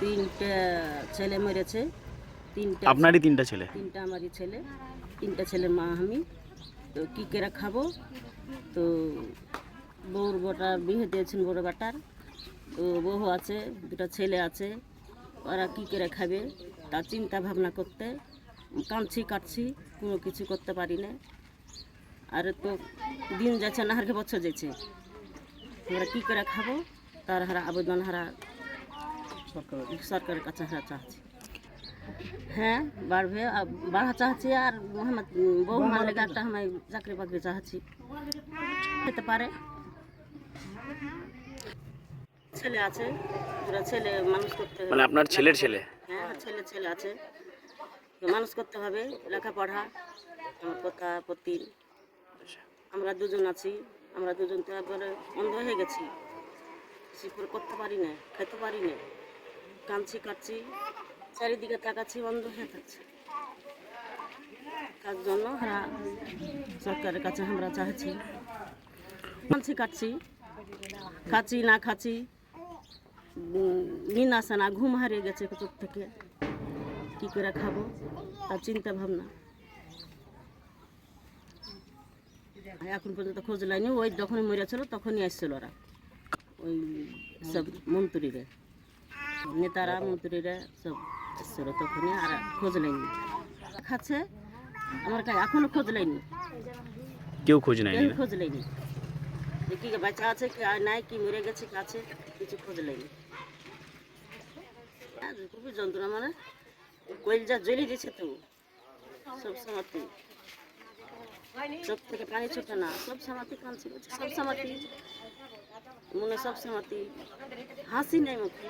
তিনটে ছেলে মরেছে তিনটা আপনারই তিনটা ছেলে? তিনটা আমারই ছেলে তিনটা ছেলের মা আমি। তো কী করে খাব? তো বউর বটার বিয়ে দিয়েছেন বড় বাটার। তো বউ আছে দুটো ছেলে আছে ওরা কী করে খাবে? তার চিন্তা ভাবনা করতে কাঁদছি কাটছি কোনো কিছু করতে পারি না। আর তো দিন যাচ্ছে না হারকে বছর যাচ্ছে। আমরা কী করে খাব? তার হারা আবেদন হারা সরকারের কাছে হারা চাচ্ছি। হ্যাঁ বাড়বে বাড়া চাচ্ছি আর মোহাম্মদ বউ মারলে একটা আমি চাকরি বাকরি চাচ্ছি। খেতে পারে। ছেলে আছে পুরো ছেলে মানুষ করতে মানে আপনার ছেলের ছেলে? হ্যাঁ ছেলে ছেলে আছে। মানুষ করতে হবে লেখাপড়া আমার কথা পতি। আমরা দুজন আছি আমরা দুজন তো একবারে অন্ধ হয়ে গেছি। শিখর করতে পারি না খেতে পারি না। কাঁদছি কাটছি চারিদিকে তাকাচ্ছি অন্ধ হয়ে থাকছে। তার জন্য আমরা সরকারের কাছে আমরা চাচ্ছি কাঁদছি কাটছি খাচ্ছি না খাচ্ছি দিন আসে না, ঘুম হারিয়ে গেছে চোখ থেকে। কি করে খাব? তার চিন্তা ভাবনা। এখন পর্যন্ত খোঁজ লাইনি, ওই যখনই মরেছিল তখনই আসছিল ওরা। ওই সব মন্ত্রীরা। নেতারা মন্ত্রীরা সব এসছিল তখনই আর খোঁজ লাইনি খাচ্ছে আমার কাছে এখনও খোঁজ লাইনি কেউ খোঁজ নেয়নি কেউ খোঁজ যে কি বাচ্চা আছে কি আর নাই কি মরে গেছে কি আছে কিছু খোঁজ হ্যাঁ, খুবই যন্ত্রণা মানে কইলজা জ্বলি দিছে তো সব সমাতি চোখ থেকে পানি ছোটে না সব সমাতি কাঁদছি বলছে সব সমাতি। মনে সব সমাতি। হাসি নেই মুখে।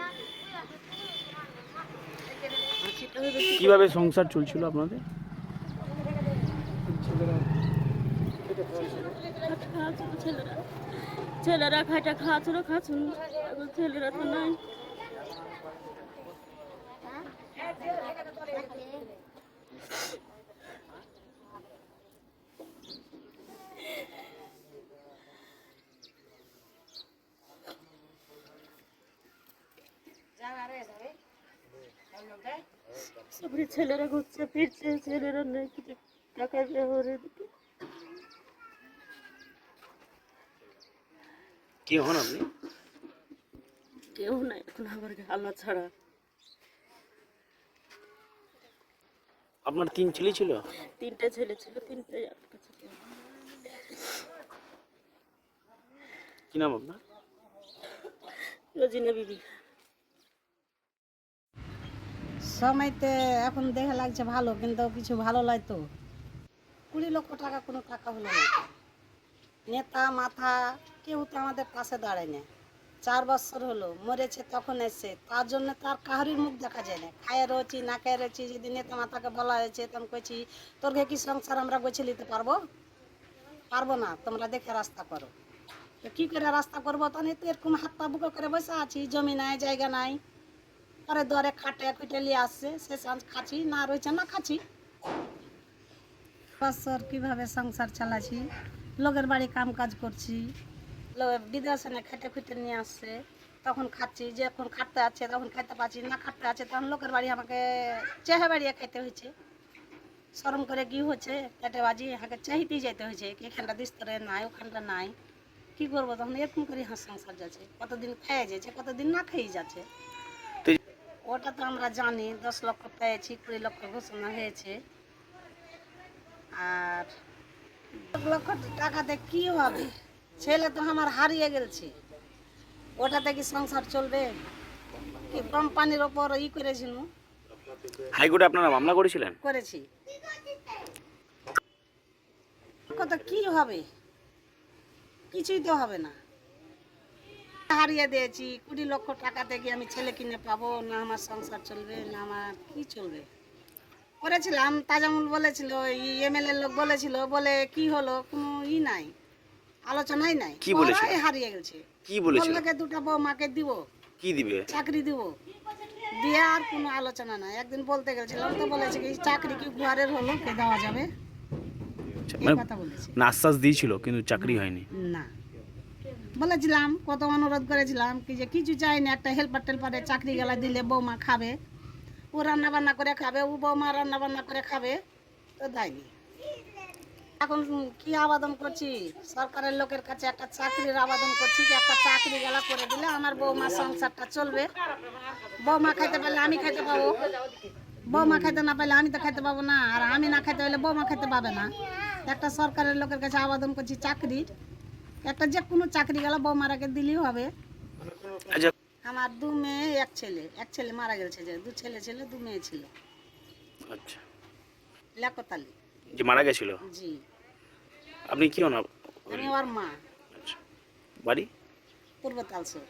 কীভাবে সংসার চলছিল আপনাদের? ছেলেরা ছেলেরা খাইটা খাওয়াচ্ছিল খাচ্ছিল। ছেলেরা তো নাই। সবরি ছেলেরা ঘুরছে ফিরছে ছেলেরা নেই কিছু টাকা হরে দিতে কি হন আপনি? কেউ নাই এখন আমার আল্লাহ ছাড়া। আপনার তিন ছেলে ছিল? তিনটে ছেলে ছিল তিনটে আমার কাছে কেউ নেই। কি নাম আপনার? রোজিনা বিবি। সময়তে এখন দেখে লাগছে ভালো, কিন্তু কিছু ভালো লাগতো কুড়ি লক্ষ টাকা কোনো টাকা হলো না। নেতা, মাথা, কেউ তো আমাদের পাশে দাঁড়ায় না। চার বছর হলো, মরেছে, তখন এসছে। তার জন্য তার কাহারির মুখ দেখা যায় না। খায়ে রয়েছি, না খেয়ে রয়েছি, যদি নেতা, মাথাকে বলা হয়েছে, তখন কইছি তোরকে কি সংসার আমরা গোছে নিতে পারব? পারব না, তোমরা দেখে রাস্তা করো। তো কী করে রাস্তা করব? তখন তো এরকম হাত পা বুকো করে বসে আছি, জমি নাই, জায়গা নাই। পরে দরে খাটে খুঁটে নিয়ে আসছে সে সাঁজ খাচ্ছি না রয়েছে না খাচ্ছি। বছর কীভাবে সংসার চালাচ্ছি? লোকের বাড়ি কাম কাজ করছি। লো- বিদেশে না খেটে খুঁটে নিয়ে আসছে তখন খাচ্ছি যখন খাটতে আছে তখন খাইতে পাচ্ছি না খাটতে আছে তখন লোকের বাড়ি আমাকে চেহে বাড়িয়ে খাইতে হয়েছে। শরম করে কি হচ্ছে? পেটে বাজি হাকে চাহিতেই যেতে হয়েছে কি এখানটা দিস্তরে নাই ওখানটা নাই। কি করব তখন? এরকম করে হাঁস সংসার যাচ্ছে। কতদিন খেয়ে যাচ্ছে কতদিন না খেয়ে যাচ্ছে। ওটা তো আমরা জানি দশ লক্ষ পেয়েছি কুড়ি লক্ষ ঘোষণা হয়েছে। আর এক লক্ষ টাকাতে কি হবে? ছেলে তো আমার হারিয়ে গেছে। ওটাতে কি সংসার চলবে? কি কোম্পানির ওপর ই করেছিল? হাইকোর্টে আপনারা মামলা করেছিলেন? করেছি। কত কি হবে? কিছুই তো হবে না। হারিয়ে দিয়েছি। কুড়ি লক্ষ টাকা থেকে আমি ছেলে কিনে পাবো না আমার সংসার চলবে না আমার কি চলবে? করেছিলাম তাজামুল বলেছিল এমএলএ লোক বলেছিল বলে কি হলো? কোনো ই নাই আলোচনাই নাই। কি বলেছিল? হারিয়ে গেছে। কি বলেছিল? বললোকে দুটা বৌমাকে দিব। কি দিবে? চাকরি দিব। দিয়ে আর কোনো আলোচনা নাই। একদিন বলতে গেছিলাম তো বলেছে কি চাকরি কি ঘরের হলো কে দেওয়া যাবে? আচ্ছা, এই মানে বলেছে। আশ্বাস দিয়েছিল কিন্তু চাকরি হয়নি। না। বলেছিলাম কত অনুরোধ করেছিলাম কি যে কিছু চাই না, একটা হেল্পার টেল্পারে চাকরি গেলা দিলে বৌমা খাবে। ও রান্না বান্না করে খাবে, ও বৌমা রান্না বান্না করে খাবে, তো দেয়নি এখন কি আবেদন করছি? সরকারের লোকের কাছে একটা চাকরির আবেদন করছি যে একটা চাকরি গেলা করে দিলে আমার বৌমা সংসারটা চলবে। বৌমা খাইতে পারলে আমি খাইতে পাবো। বৌমা খাইতে না পারলে আমি তো খাইতে পাবো না, আর আমি না খাইতে পারলে বৌমা খাইতে পাবে না। একটা সরকারের লোকের কাছে আবেদন করছি চাকরির। একটা যে কোনো চাকরি গেলে বৌমার আগে দিলেই হবে। আচ্ছা। আমার দু মেয়ে এক ছেলে। এক ছেলে মারা গেছে যে দু ছেলে ছেলে দু মেয়ে ছিল। আচ্ছা। লেকতালি। যে মারা গেছিল? জি। আপনি কি হন আমি ওর মা। আচ্ছা। বাড়ি? পূর্ব তালসর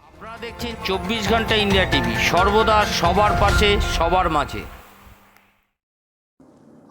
আপনারা দেখছেন চব্বিশ ঘণ্টা ইন্ডিয়া টিভি। সর্বদা সবার পাশে সবার মাঝে।